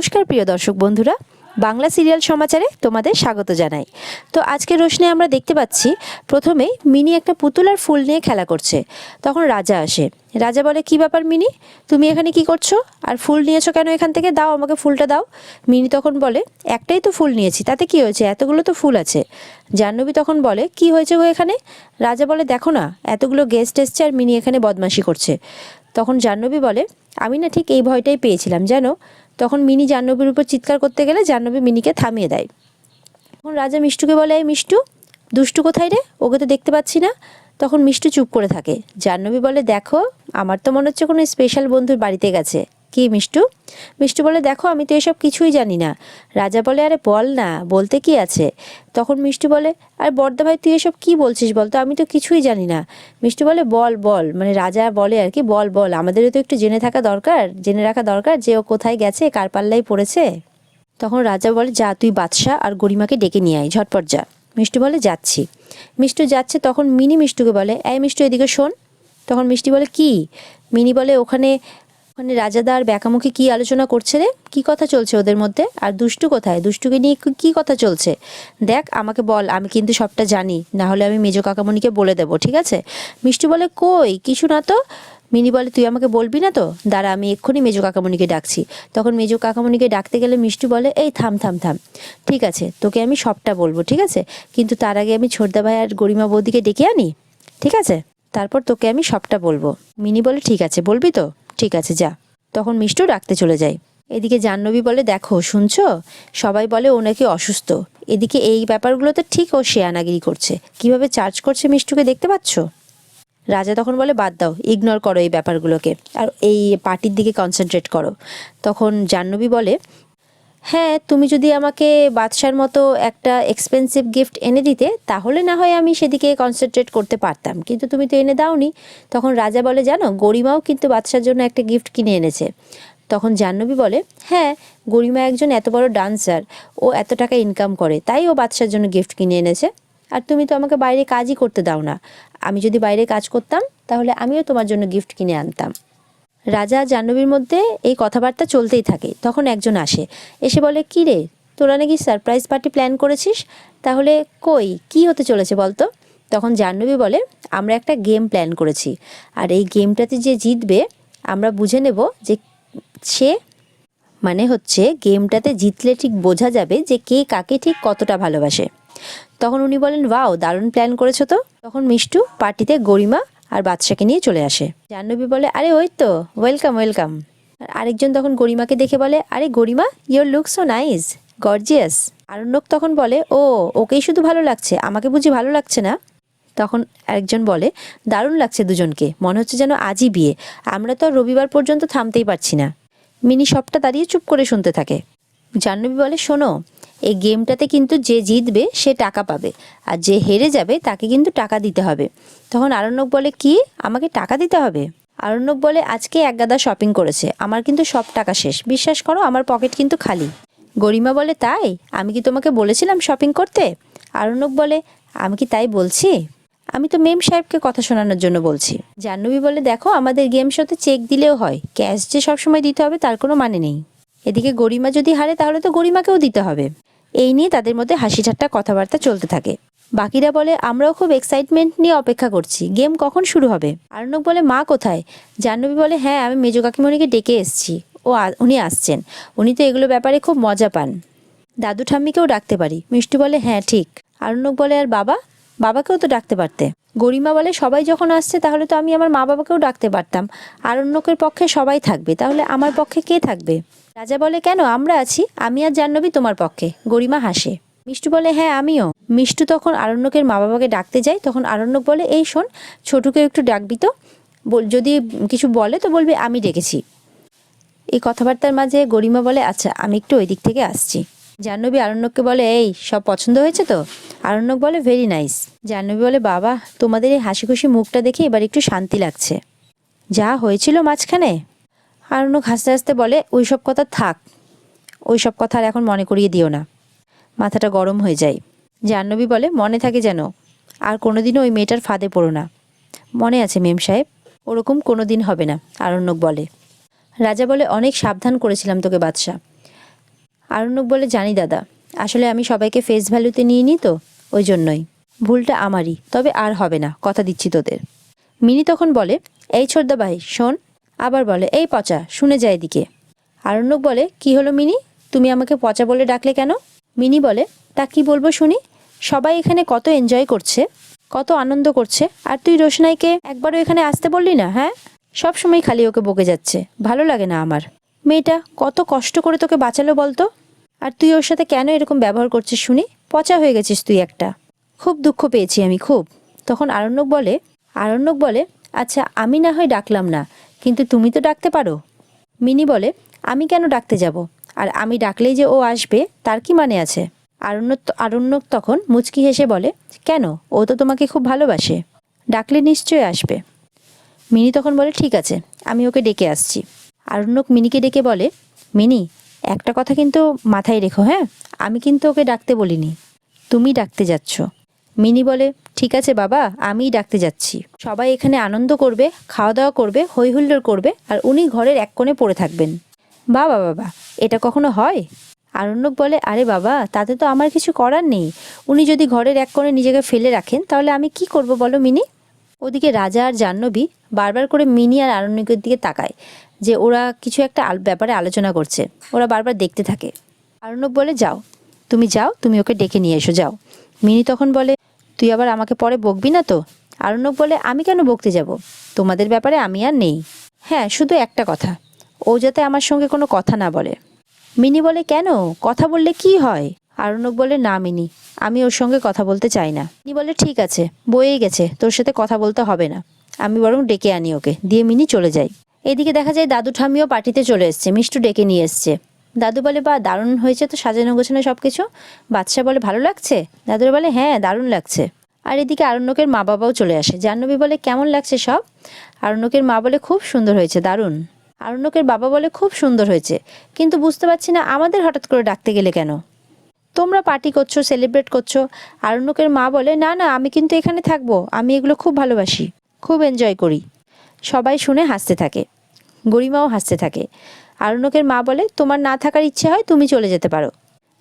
নমস্কার, প্রিয় দর্শক বন্ধুরা। বাংলা সিরিয়াল সমাচারে তোমাদের স্বাগত জানাই। তো আজকে রোশনে আমরা দেখতে পাচ্ছি প্রথমেই মিনি একটা পুতুল আর ফুল নিয়ে খেলা করছে। তখন রাজা আসে। রাজা বলে, কি ব্যাপার মিনি? তুমি এখানে কি করছ? আর ফুল নিয়েছো কেন এখান থেকে? দাও আমাকে ফুলটা দাও। মিনি তখন বলে, একটাই তো ফুল নিয়েছি, তাতে কি হয়েছে? এতগুলো তো ফুল আছে। জাহ্নবী তখন বলে, কি হয়েছে গো এখানে? রাজা বলে, দেখো না, এতগুলো গেস্ট এসছে আর মিনি এখানে বদমাশি করছে। তখন জাহ্নবী বলে, আমি না ঠিক এই ভয়টাই পেয়েছিলাম, জানো? তখন মিনি জাহ্নবীর উপর চিৎকার করতে গেলে জাহ্নবী মিনিকে থামিয়ে দেয়। তখন রাজা মিষ্টুকে বলে, এই মিষ্টু, দুষ্টু কোথায় রে? ওকে তো দেখতে পাচ্ছি না। তখন মিষ্টু চুপ করে থাকে। জাহ্নবী বলে, দেখো, আমার তো মনে হচ্ছে কোনো স্পেশাল বন্ধুর বাড়িতে গেছে। কি মিষ্টু? মিষ্টু বলে, দেখো, আমি তো এসব কিছুই জানি না। রাজা বলে, আরে বল না, বলতে কি আছে? তখন মিষ্টু বলে, আরে বর্দা ভাই, তুই এসব কি বলছিস বল তো আমি তো কিছুই জানি না। মিষ্টু বলে, বল বল। মানে রাজা বলে আর কি, বল বল। আমাদেরও তো একটু জেনে থাকা দরকার, জেনে রাখা দরকার যে ও কোথায় গেছে, কার পাল্লায় পড়েছে। তখন রাজা বলে, যা, তুই বাদশাহ আর গরিমাকে ডেকে নিয়ে আয়, ঝটপট যা। মিষ্টু বলে, যাচ্ছি। মিষ্টু যাচ্ছে তখন মিনি মিষ্টুকে বলে, এই মিষ্টু, এদিকে শোন। তখন মিষ্টি বলে, কি? মিনি বলে, ওখানে ওখানে রাজাদা আর ব্যাকামুখী কি আলোচনা করছে রে? কি কথা চলছে ওদের মধ্যে? আর দুষ্টু কোথায়? দুষ্টুকে নিয়ে কি- কি কথা চলছে? দেখ, আমাকে বল, আমি কিন্তু সবটা জানি। না হলে আমি মেজো কাকামণিকে বলে দেবো, ঠিক আছে? মিষ্টি বলে, কই? কিছু না তো? মিনি বলে, তুই আমাকে বলবি না তো? দাঁড়া, আমি এক্ষুনি মেজো কাকামণিকে ডাকছি। তখন মেজো কাকামণিকে ডাকতে গেলে মিষ্টি বলে, এই থাম থাম থাম। ঠিক আছে, তোকে আমি সবটা বলব, ঠিক আছে? কিন্তু তার আগে আমি ছোটদা ভাই আর গরিমা বৌদিকে ডেকে আনি, ঠিক আছে? তারপর তোকে আমি সবটা বলব। মিনি বলে, ঠিক আছে, বলবি তো? ঠিক আছে, যা। তখন মিষ্টু ডাকতে চলে যায়। এদিকে জাহ্নবী বলে, দেখো, শুনছো? সবাই বলে ও নাকি অসুস্থ। এদিকে এই ব্যাপারগুলোতে ঠিক ও শেয়ানাগিরি করছে। কীভাবে চার্জ করছে মিষ্টুকে দেখতে পাচ্ছ? রাজা তখন বলে, বাদ দাও ইগনোর করো এই ব্যাপারগুলোকে। আর এই পার্টির দিকে কনসেন্ট্রেট করো। তখন জাহ্নবী বলে হ্যাঁ তুমি যদি আমাকে বাদশার মতো একটা এক্সপেন্সিভ গিফট এনে দিতে, তাহলে না হয় আমি সেদিকে কনসেন্ট্রেট করতে পারতাম। কিন্তু তুমি তো এনে দাওনি। তখন রাজা বলে, জানো, গরিমাও কিন্তু বাদশার জন্য একটা গিফট কিনে এনেছে। তখন জাহ্নবী বলে হ্যাঁ গরিমা একজন এত বড় ডান্সার ও এত টাকা ইনকাম করে, তাই ও বাদশার জন্য গিফট কিনে এনেছে। আর তুমি তো আমাকে বাইরে কাজই করতে দাও না। আমি যদি বাইরে কাজ করতাম, তাহলে আমিও তোমার জন্য গিফট কিনে আনতাম। রাজা জাহ্নবীর মধ্যে এই কথাবার্তা চলতেই থাকে। তখন একজন আসে, এসে বলে, কী রে, তোরা নাকি সারপ্রাইজ পার্টি প্ল্যান করেছিস? তাহলে কই, কি হতে চলেছে বলতো? তখন জাহ্নবী বলে, আমরা একটা গেম প্ল্যান করেছি। আর এই গেমটাতে যে জিতবে, আমরা বুঝে নেব যে সে মানে হচ্ছে গেমটাতে জিতলে ঠিক বোঝা যাবে যে কে কাকে ঠিক কতটা ভালোবাসে। তখন উনি বলেন, ওয়াও, দারুণ প্ল্যান করেছ তো। তখন মিষ্টু পার্টিতে গরিমা আর বাদশাকে নিয়ে চলে আসে। জাহ্নবী বলে, আরে ওই তো ওয়েলকাম ওয়েলকাম আর আরেকজন তখন গরিমাকে দেখে বলে, আরে Garima your look so nice gorgeous Aranyak তখন বলে, ও, ওকেই শুধু ভালো লাগছে, আমাকে বুঝি ভালো লাগছে না? তখন আরেকজন বলে, দারুণ লাগছে দুজনকে, মনে হচ্ছে যেন আজই বিয়ে, আমরা তো রবিবার পর্যন্ত থামতেই পারছি না। মিনি সবটা দাঁড়িয়ে চুপ করে শুনতে থাকে। জাহ্নবী বলে, শোনো এই গেমটাতে কিন্তু যে জিতবে, সে টাকা পাবে। আর যে হেরে যাবে, তাকে কিন্তু টাকা দিতে হবে। তখন আরণ্যক বলে, কি? আমাকে টাকা দিতে হবে? আরণ্যক বলে, আজকে এক গাদা শপিং করেছে। আমার কিন্তু সব টাকা শেষ। বিশ্বাস করো, আমার পকেট কিন্তু খালি। গরিমা বলে, তাই? আমি কি তোমাকে বলেছিলাম শপিং করতে? আরণ্যক বলে, আমি কি তাই বলছি? আমি তো মেম সাহেবকে কথা শোনানোর জন্য বলছি। জাহ্নবী বলে, দেখো, আমাদের গেম শোতে চেক দিলেও হয়। ক্যাশ যে সবসময় দিতে হবে, তার কোনো মানে নেই। এদিকে গরিমা যদি হারে, তাহলে তো গরিমাকেও দিতে হবে। এই নিয়ে তাদের মধ্যে হাসি ঠাট্টা কথাবার্তা চলতে থাকে। বাকিরা বলে, আমরাও খুব এক্সাইটমেন্ট নিয়ে অপেক্ষা করছি। গেম কখন শুরু হবে? আরণ্যক বলে, মা কোথায়? জাহ্নবী বলে হ্যাঁ আমি মেজো কাকিমণিকে ডেকে এসছি। ও উনি আসছেন। উনি তো এগুলো ব্যাপারে খুব মজা পান। দাদু ঠাম্মিকেও ডাকতে পারি। মিষ্টি বলে হ্যাঁ ঠিক। আরণ্যক বলে, আর বাবা? বাবাকেও তো ডাকতে পারতে। গরিমা বলে, সবাই যখন আসছে, তাহলে তো আমি আমার মা বাবাকেও ডাকতে পারতাম। আরণ্যকের পক্ষে সবাই থাকবে। তাহলে আমার পক্ষে কে থাকবে? রাজা বলে, কেন? আমরা আছি। আমি আর জাহ্নবী তোমার পক্ষে। গরিমা হাসে। মিষ্টু বলে হ্যাঁ আমিও। মিষ্টু তখন আরণ্যকের মা বাবাকে ডাকতে যায়। তখন আরণ্যক বলে, এই শোন ছোটুকে একটু ডাকবি তো। যদি কিছু বলে তো বলবি, আমি ডেকেছি। এই কথাবার্তার মাঝে গরিমা বলে আচ্ছা আমি একটু ওই দিক থেকে আসছি। জাহ্নবী আরণ্যককে বলে, এই, সব পছন্দ হয়েছে তো? আরণ্যক বলে ভেরি নাইস জাহ্নবী বলে, বাবা, তোমাদের এই হাসি খুশি মুখটা দেখে এবার একটু শান্তি লাগছে। যা হয়েছিল মাঝখানে? আরণ্যক হাসতে হাসতে বলে, ওই সব কথা থাক। ওই সব কথা আর এখন মনে করিয়ে দিও না। মাথাটা গরম হয়ে যায়। জাহ্নবী বলে, মনে থাকে যেন আর কোনোদিনও ওই মেয়েটার ফাঁদে পড়ো না। মনে আছে মেম সাহেব? ওরকম কোনো দিন হবে না, আরণ্যক বলে। রাজা বলে, অনেক সাবধান করেছিলাম তোকে বাদশাহ আরণ্যক বলে, জানি দাদা, আসলে আমি সবাইকে ফেস ভ্যালুতে নিয়ে নিই তো, ওই জন্যই। ভুলটা আমারই, তবে আর হবে না, কথা দিচ্ছি তোদের। মিনি তখন বলে, এই ছোটদা ভাই, শোন। আবার বলে, এই পচা, শুনে যায় এদিকে। আরণ্যক বলে, কি হলো মিনি? তুমি আমাকে পচা বলে ডাকলে কেন? মিনি বলে, তা কি বলব শুনি? সবাই এখানে কত এনজয় করছে, কত আনন্দ করছে, আর তুই রোশনাইকে একবারও এখানে আসতে বললি না হ্যাঁ? সব সময় খালি ওকে বকে যাচ্ছে, ভালো লাগে না আমার। মেয়েটা, কত কষ্ট করে তোকে বাঁচালো বলতো? আর তুই ওর সাথে কেন এরকম ব্যবহার করছিস শুনি? পচা হয়ে গেছিস তুই একটা। খুব দুঃখ পেয়েছি আমি, খুব। তখন আরণ্যক বলে আরণ্যক বলে আচ্ছা আমি না হয় ডাকলাম না, কিন্তু তুমি তো ডাকতে পারো? মিনি বলে, আমি কেন ডাকতে যাব? আর আমি ডাকলেই যে ও আসবে, তার কি মানে আছে? আরণ্যক আরণ্যক তখন মুচকি হেসে বলে, কেন? ও তো তোমাকে খুব ভালোবাসে। ডাকলে নিশ্চয়ই আসবে। মিনি তখন বলে, ঠিক আছে, আমি ওকে ডেকে আসছি। আরণ্যক মিনিকে ডেকে বলে, মিনি একটা কথা কিন্তু মাথায় রেখো হ্যাঁ? আমি কিন্তু ওকে ডাকতে বলিনি। তুমি ডাকতে যাচ্ছ। মিনি বলে, ঠিক আছে বাবা, আমিই ডাকতে যাচ্ছি। সবাই এখানে আনন্দ করবে খাওয়া দাওয়া করবে হই হুল্লোড় করবে, আর উনি ঘরের এক কোণে পড়ে থাকবেন। বাবা বাবা, এটা কখনো হয়? আরণ্যক বলে, আরে বাবা, তাতে তো আমার কিছু করার নেই। উনি যদি ঘরের এক কোণে নিজেকে ফেলে রাখেন, তাহলে আমি কি করব বলো মিনি? ওদিকে রাজা আর জাহ্নবী বারবার করে মিনি আর আরণ্যকের দিকে তাকায়। যে ওরা কিছু একটা ব্যাপারে আলোচনা করছে। ওরা বারবার দেখতে থাকে। আরণ্যক বলে, যাও। তুমি যাও, তুমি ওকে ডেকে নিয়ে এসো, যাও। মিনি তখন বলে, তুই আবার আমাকে পরে বকবি না তো? আরণ্যক বলে, আমি কেন বকতে যাব? তোমাদের ব্যাপারে আমি আর নেই। হ্যাঁ শুধু একটা কথা। ও যাতে আমার সঙ্গে কোনো কথা না বলে। মিনি বলে, কেন? কথা বললে কি হয়? আরণ্যক বলে, না মিনি, আমি ওর সঙ্গে কথা বলতে চাই না। মিনি বলে, ঠিক আছে বয়েই গেছে, তোর সাথে কথা বলতে হবে না। আমি বরং ডেকে আনি ওকে, দিয়ে মিনি চলে যাই এদিকে দেখা যায় দাদু ঠামিও পার্টিতে চলে এসছে, মিষ্টু ডেকে নিয়ে এসছে। দাদু বলে, বা, দারুণ হয়েছে তো সাজানো গোছানো সব কিছু বাচ্চা বলে, ভালো লাগছে? দাদুর বলে হ্যাঁ দারুণ লাগছে। আর এদিকে আরণ্যকের মা বাবাও চলে আসে। জাহ্নবী বলে, কেমন লাগছে সব? আরণ্যকের মা বলে, খুব সুন্দর হয়েছে, দারুণ। আরণ্যকের বাবা বলে, খুব সুন্দর হয়েছে। কিন্তু বুঝতে পারছি না, আমাদের হঠাৎ করে ডাকতে গেলে কেন? তোমরা পার্টি করছ, সেলিব্রেট করছ? আরণ্যকের মা বলে, না না, আমি কিন্তু এখানে থাকব, আমি এগুলো খুব ভালোবাসি, খুব এনজয় করি। সবাই শুনে হাসতে থাকে। গরিমাও হাসতে থাকে। আরণ্যকের মা বলে, তোমার না থাকার ইচ্ছে হয় তুমি চলে যেতে পারো।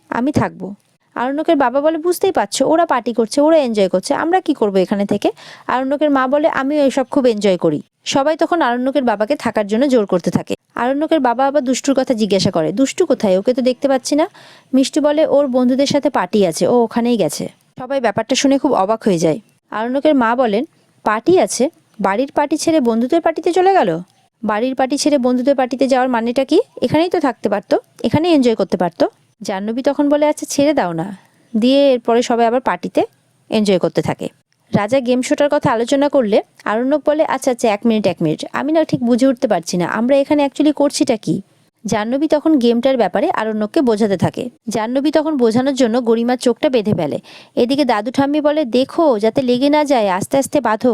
আমি থাকব। আরণ্যকের বাবা বলে, বুঝতেই পারছ, ওরা পার্টি করছে, ওরা এনজয় করছে, আমরা কি করব এখানে থেকে? আরণ্যকের মা বলে আমি ওইসব খুব এনজয় করি। সবাই তখন আরণ্যকের বাবাকে থাকার জন্য জোর করতে থাকে। আরণ্যকের বাবা আবার দুষ্টুর কথা জিজ্ঞাসা করে, দুষ্টু কোথায়? ওকে তো দেখতে পাচ্ছি না। মিষ্টি বলে, ওর বন্ধুদের সাথে পার্টি আছে, ও ওখানেই গেছে। সবাই ব্যাপারটা শুনে খুব অবাক হয়ে যায়। আরণ্যকের মা বলেন পার্টি আছে? বাড়ির পার্টি ছেড়ে বন্ধুদের পার্টিতে চলে গেল? বাড়ির পার্টি ছেড়ে বন্ধুদের পার্টিতে যাওয়ার মানেটা কি? এখানেই তো থাকতে পারতো, এখানেই এনজয় করতে পারতো। জাহ্নবী তখন বলে আচ্ছা ছেড়ে দাও না। দিয়ে এরপরে সবাই আবার পার্টিতে এনজয় করতে থাকে। রাজা গেম শোটার কথা আলোচনা করলে আরণ্যক বলে আচ্ছা আচ্ছা এক মিনিট এক মিনিট আমি না ঠিক বুঝে উঠতে পারছি না, আমরা এখানে অ্যাকচুয়ালি করছিটা কি? জাহ্নবী তখন গেমটার ব্যাপারে আরণ্যককে বোঝাতে থাকে। জাহ্নবী তখন বোঝানোর জন্য গরিমার চোখটা বেঁধে ফেলে। এদিকে দাদু ঠাম্মি বলে, দেখো, যাতে লেগে না যায়, আস্তে আস্তে বাঁধো।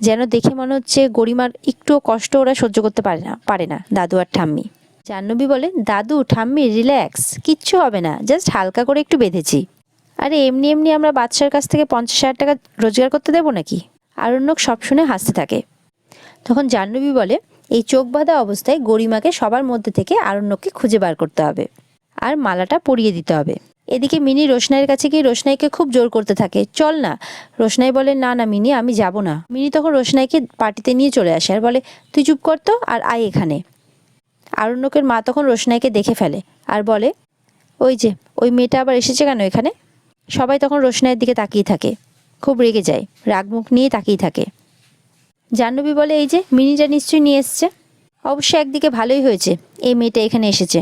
যেন দেখে মনে হচ্ছে গরিমার একটুও কষ্ট ওরা সহ্য করতে পারে না পারে না, দাদু আর ঠাম্মি। জাহ্নবী বলে, দাদু, ঠাম্মি রিল্যাক্স কিচ্ছু হবে না জাস্ট হালকা করে একটু বেঁধেছি। আরে, এমনি এমনি আমরা বাদশার কাছ থেকে পঞ্চাশ হাজার টাকা রোজগার করতে দেবো নাকি? আরণ্যক সব শুনে হাসতে থাকে। তখন জাহ্নবী বলে, এই চোখ বাঁধা অবস্থায় গরিমাকে সবার মধ্যে থেকে আরণ্যককে খুঁজে বার করতে হবে। আর মালাটা পরিয়ে দিতে হবে। এদিকে মিনি রোশনাইয়ের কাছে গিয়ে রোশনাইকে খুব জোর করতে থাকে। চল না। রোশনাই বলে, না না মিনি, আমি যাব না। মিনি তখন রোশনাইকে পার্টিতে নিয়ে চলে আসে আর বলে, তুই চুপ কর তো আর আয় এখানে। আরণ্যকের মা তখন রোশনাইকে দেখে ফেলে আর বলে, ওই যে, ওই মেয়েটা আবার এসেছে কেন এখানে? সবাই তখন রোশনাইয়ের দিকে তাকিয়ে থাকে। খুব রেগে যায়, রাগমুখ নিয়ে তাকিয়ে থাকে। জাহ্নবী বলে, এই যে মিনিটা নিশ্চয়ই নিয়ে এসছে। অবশ্য একদিকে ভালোই হয়েছে, এই মেয়েটা এখানে এসেছে।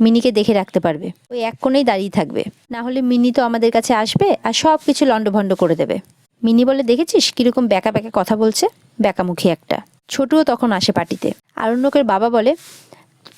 মিনিকে দেখে রাখতে পারবে। ওই এক কোণেই দাঁড়িয়ে থাকবে। না হলে মিনি তো আমাদের কাছে আসবে আর সব কিছু লণ্ডভণ্ড করে দেবে। মিনি বলে, দেখেছিস কীরকম ব্যাকা ব্যাকা কথা বলছে? ব্যাকামুখী একটা। ছোটুও তখন আসে পার্টিতে। আরণ্যকের বাবা বলে,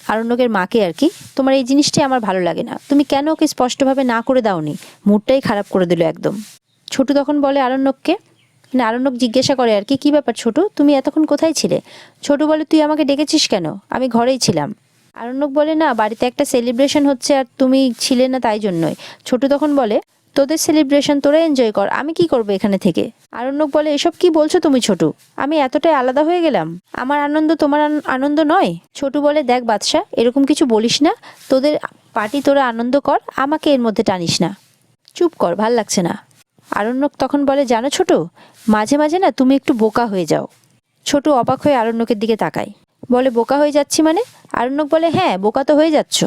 আরণ্যকের মাকে আর কি, তোমার এই জিনিসটাই আমার ভালো লাগে না। তুমি কেন ওকে স্পষ্টভাবে না করে দাওনি? মুডটাই খারাপ করে দিল একদম। ছোটু তখন বলে, আরণ্যককে? মানে আরণ্যক জিজ্ঞাসা করে আর কি, কী ব্যাপার ছোটু? তুমি এতক্ষণ কোথায় ছিলে? ছোটু বলে, তুই আমাকে ডেকেছিস কেন? আমি ঘরেই ছিলাম। আরণ্যক বলে, না, বাড়িতে একটা সেলিব্রেশন হচ্ছে আর তুমি ছিলে না তাই জন্যই। ছোটু তখন বলে, তোদের সেলিব্রেশন তোরা এনজয় কর, আমি কি করব এখানে থেকে? আরণ্যক বলে, এসব কি বলছো তুমি ছোটু? আমি এতটাই আলাদা হয়ে গেলাম। আমার আনন্দ তোমার আনন্দ নয়? ছোটু বলে, দেখ বাদশা এরকম কিছু বলিস না। তোদের পার্টি তোরা আনন্দ কর, আমাকে এর মধ্যে টানিস না। চুপ কর, ভালো লাগছে না। আরণ্যক তখন বলে, জানো ছোট, মাঝে মাঝে না তুমি একটু বোকা হয়ে যাও। ছোট অবাক হয়ে আরণ্যকের দিকে তাকায়। বলে, বোকা হয়ে যাচ্ছি মানে? আরণ্যক বলে হ্যাঁ বোকা তো হয়ে যাচ্ছ।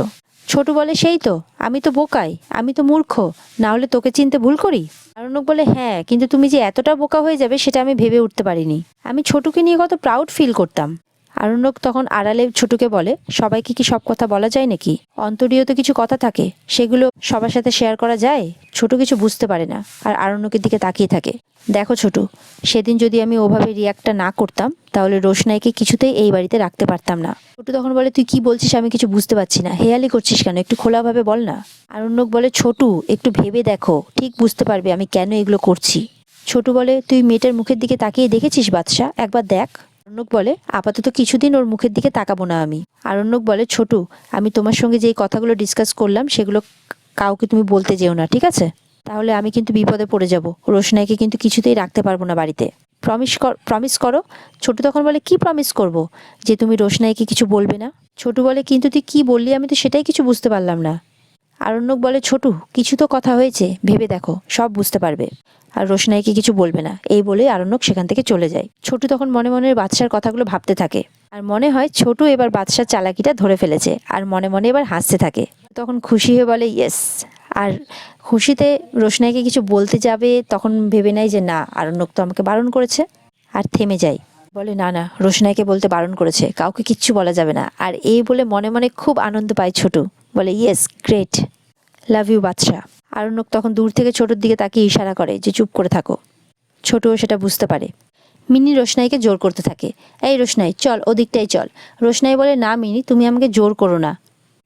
ছোট বলে, সেই তো, আমি তো বোকাই, আমি তো মূর্খ না হলে তোকে চিনতে ভুল করি? আরণ্যক বলে হ্যাঁ কিন্তু তুমি যে এতটা বোকা হয়ে যাবে, সেটা আমি ভেবে উঠতে পারিনি। আমি ছোটুকে নিয়ে কত প্রাউড ফিল করতাম। আরণ্যক তখন আড়ালে ছোটুকে বলে, সবাইকে কি সব কথা বলা যায় নাকি? অন্তরীয় তো কিছু কথা থাকে, সেগুলো সবার সাথে শেয়ার করা যায়? ছোট কিছু বুঝতে পারে না আর আরণ্যকের দিকে তাকিয়ে থাকে। দেখো ছোটু, সেদিন যদি আমি ওভাবে রিয়াক্টটা না করতাম, তাহলে রোশনাইকে কিছুতেই এই বাড়িতে রাখতে পারতাম না। ছোটু তখন বলে, তুই কি বলছিস? আমি কিছু বুঝতে পারছি না। হেয়ালি করছিস কেন? একটু খোলাভাবে বল না। আরণ্যক বলে, ছোটু, একটু ভেবে দেখো। ঠিক বুঝতে পারবে আমি কেন এগুলো করছি। ছোটু বলে, তুই মেয়েটার মুখের দিকে তাকিয়ে দেখেছিস বাদশা একবার দেখ। আরণ্যক বলে, আপাতত কিছুদিন ওর মুখের দিকে তাকাবো না আমি। আরণ্যক বলে, ছোটু, আমি তোমার সঙ্গে যেই কথাগুলো ডিসকাস করলাম, সেগুলো কাউকে তুমি বলতে যেও না, ঠিক আছে? তাহলে আমি কিন্তু বিপদে পড়ে যাব। রোশনাইকে কিন্তু কিছুতেই রাখতে পারব না বাড়িতে। প্রমিস কর প্রমিস করো? ছোটু তখন বলে, কি প্রমিস করব? যে তুমি রোশনাইকে কিছু বলবে না? ছোটু বলে, কিন্তু তুই কি বললি আমি তো সেটাই কিছু বুঝতে পারলাম না। আরণ্যক বলে, ছোটু, কিছু তো কথা হয়েছে, ভেবে দেখো, সব বুঝতে পারবে। আর রোশনাইকে কিছু বলবে না। এই বলে আরণ্যক সেখান থেকে চলে যায়। ছোটু তখন মনে মনে বাদশার কথাগুলো ভাবতে থাকে। আর মনে হয় ছোটু এবার বাদশার চালাকিটা ধরে ফেলেছে, আর মনে মনে এবার হাসতে থাকে। তখন খুশি হয়ে বলে, ইয়েস। আর খুশিতে রোশনাইকে কিছু বলতে যাবে, তখন ভেবে নেয় যে, না, আরণ্যক তো আমাকে বারণ করেছে। আর থেমে যায়। বলে, না না, রোশনাইকে বলতে বারণ করেছে, কাউকে কিচ্ছু বলা যাবে না। আর এই বলে মনে মনে খুব আনন্দ পায় ছোটু। বলে yes great love you Badsha. Aranyak তখন দূর থেকে ছোটোর দিকে তাকিয়ে ইশারা করে যে, চুপ করে থাকো। ছোটও সেটা বুঝতে পারে। মিনি রোশনাইকে জোর করতে থাকে। এই রোশনাই, চল, ওদিকটাই চল। রোশনাই বলে, না, মিনি, তুমি আমাকে জোর করো না।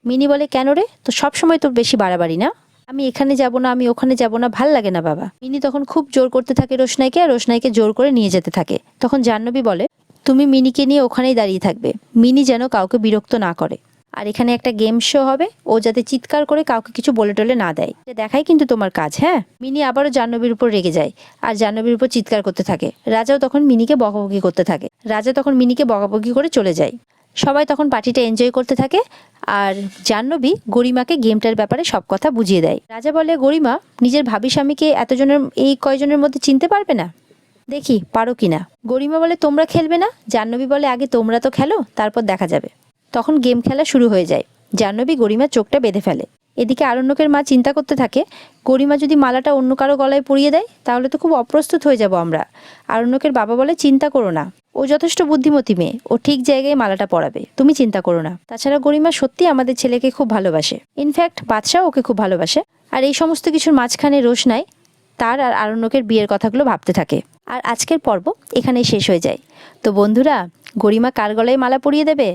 মিনি বলে, কেন রে? তো সব সময় তো বেশি বাড়াবাড়ি না? আমি এখানে যাব না, আমি ওখানে যাব না, ভালো লাগে না বাবা। মিনি তখন খুব জোর করতে থাকে রোশনাইকে আর রোশনাইকে জোর করে নিয়ে যেতে থাকে। তখন জাহ্নবী বলে, তুমি মিনিকে নিয়ে ওখানেই দাঁড়িয়ে থাকবে। মিনি যেন কাউকে বিরক্ত না করে। আর এখানে একটা গেম শো হবে। ও যাতে চিৎকার করে কাউকে কিছু বলে টলে না দেয়। দেখাই কিন্তু তোমার কাজ হ্যাঁ? মিনি আবারও জাহ্নবীর উপর রেগে যায় আর জাহ্নবীর উপর চিৎকার করতে থাকে। রাজাও তখন মিনিকে বকাবকি করতে থাকে। রাজা তখন মিনিকে বকাবকি করে চলে যায়। সবাই তখন পার্টিটা এনজয় করতে থাকে আর জাহ্নবী গরিমাকে গেমটার ব্যাপারে সব কথা বুঝিয়ে দেয়। রাজা বলে, গরিমা, নিজের ভাবি স্বামীকে এতজনের, এই কয়জনের মধ্যে চিনতে পারবে না? দেখি, পারো কিনা? গরিমা বলে, তোমরা খেলবে না? জাহ্নবী বলে, আগে তোমরা তো খেলো, তারপর দেখা যাবে। তখন গেম খেলা শুরু হয়ে যায়। জাহ্নবী গরিমার চোখটা বেঁধে ফেলে। এদিকে আরণ্যকের মা চিন্তা করতে থাকে, গরিমা যদি মালাটা অন্য কারও গলায় পরিয়ে দেয়, তাহলে তো খুব অপ্রস্তুত হয়ে যাব আমরা। আরণ্যকের বাবা বলে, চিন্তা করো না, ও যথেষ্ট বুদ্ধিমতী মেয়ে, ও ঠিক জায়গায় মালাটা পরাবে, তুমি চিন্তা করো না। তাছাড়া গরিমা সত্যি আমাদের ছেলেকে খুব ভালোবাসে। ইনফ্যাক্ট বাদশাহ ওকে খুব ভালোবাসে। আর এই সমস্ত কিছুর মাঝখানে রোষ নাই, তার আর আরণ্যকের বিয়ের কথাগুলো ভাবতে থাকে। আর আজকের পর্ব এখানেই শেষ হয়ে যায়। তো বন্ধুরা, গরিমা কার গলায় মালা পরিয়ে দেবে?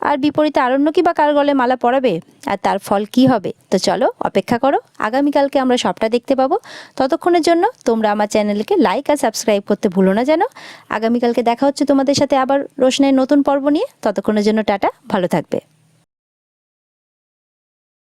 আর বিপরীতে আরণ্যকই বা কার গলে মালা পরাবে? আর তার ফল কি হবে? তো চলো, অপেক্ষা করো। আগামীকালকে আমরা সবটা দেখতে পাবো। ততক্ষণের জন্য তোমরা আমার চ্যানেলকে লাইক আর সাবস্ক্রাইব করতে ভুলো না যেন। আগামীকালকে দেখা হচ্ছে তোমাদের সাথে আবার রোশনের নতুন পর্ব নিয়ে। ততক্ষণের জন্য টাটা, ভালো থাকবে।